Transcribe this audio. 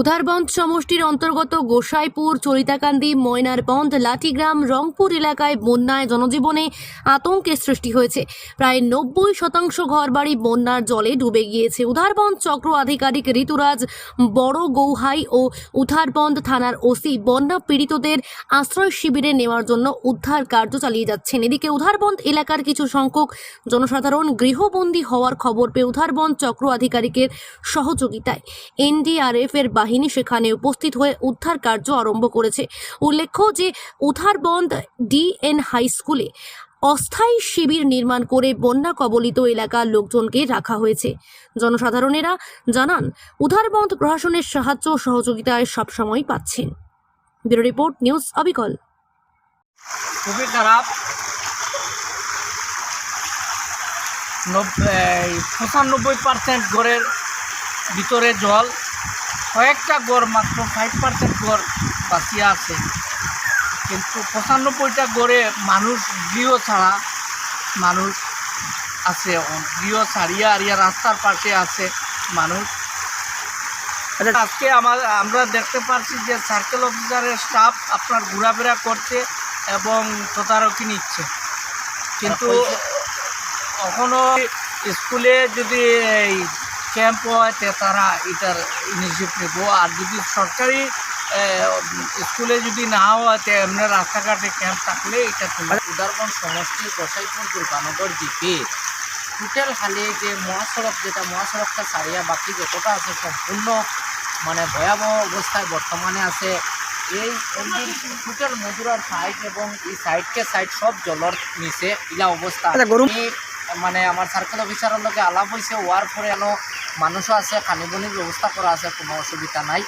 উধারবন্দ সমষ্টির অন্তর্গত গোসাইপুর, চরিতাকান্দি ময়নারবন্দ লাঠিগ্রাম, রংপুর এলাকায় বন্যায় জনজীবনে আতঙ্কের সৃষ্টি হয়েছে। প্রায় নব্বই শতাংশ ঘরবাড়ি বন্যার জলে ডুবে গিয়েছে। উধারবন্দ চক্র আধিকারিক ঋতুরাজ বড় গৌহাই ও উধারবন্দ থানার ওসি বন্যা পীড়িতদের আশ্রয় শিবিরে নেওয়ার জন্য উদ্ধার কার্য চালিয়ে যাচ্ছেন। এদিকে উধারবন্দ এলাকার কিছু সংখ্যক জনসাধারণ গৃহবন্দী হওয়ার খবর পেয়ে উধারবন্দ চক্র আধিকারিকের সহযোগিতায় এনডিআরএফ এর বাহিনী সেখানে উপস্থিত হয়ে উদ্ধার কার্য আরম্ভ করেছে। উল্লেখ্য যে উধারবন্দ ডিএন হাই স্কুলে অস্থায়ী শিবির নির্মাণ করে বন্যা কবলিত এলাকার লোকজনকে রাখা হয়েছে। জনসাধারণেরা জানান উধারবন্দ প্রশাসনের সাহায্য সহযোগিতায় সবসময় পাচ্ছেন। ব্যুরো রিপোর্ট, নিউজ অবিকল। খুবই খারাপ নব- পঁচানব্বই পার্সেন্ট ঘরের ভিতরে জল। কয়েকটা গড় মাত্র ফাইভ পার্সেন্ট গড় বাঁচিয়ে আছে। কিন্তু পঁচানব্বইটা গড়ে মানুষ গৃহ ছাড়া মানুষ আছে। গৃহ ছাড়িয়া আরিয়া রাস্তার পাশে আছে মানুষ। আজকে আমার আমরা দেখতে পাচ্ছি যে সার্কেল অফিসারের স্টাফ আপনার ঘোরাফেরা করছে এবং তদারকি নিচ্ছে। কিন্তু কখনো স্কুলে যদি এই ক্যাম্প হয় তে তারা এটার ইনিশিয়েটিভ নেব। আর যদি সরকারি স্কুলে যদি না হয় তে এমনি রাস্তাঘাটে ক্যাম্প থাকলে এটা তুলে উদারবন সমষ্টি গোসাইপুর দুর্গানগর দ্বীপে টোটাল হালে যে মহাসড়ক যেটা মহাসড়কটা ছাড়িয়া বাকি যতটা আছে সম্পূর্ণ মানে ভয়াবহ অবস্থায় বর্তমানে আছে। এই মন্দির টোটাল মধুরার সাইড এবং এই সাইডকে সাইড সব জলর নিচে ইলা অবস্থা। আচ্ছা, মানে আমার সার্কেল অফিসারের লগে আলাপ হয়েছে হওয়ার পরে এনো মানুষও আছে খানিবনির ব্যবস্থা করা আছে কোনো অসুবিধা নাই।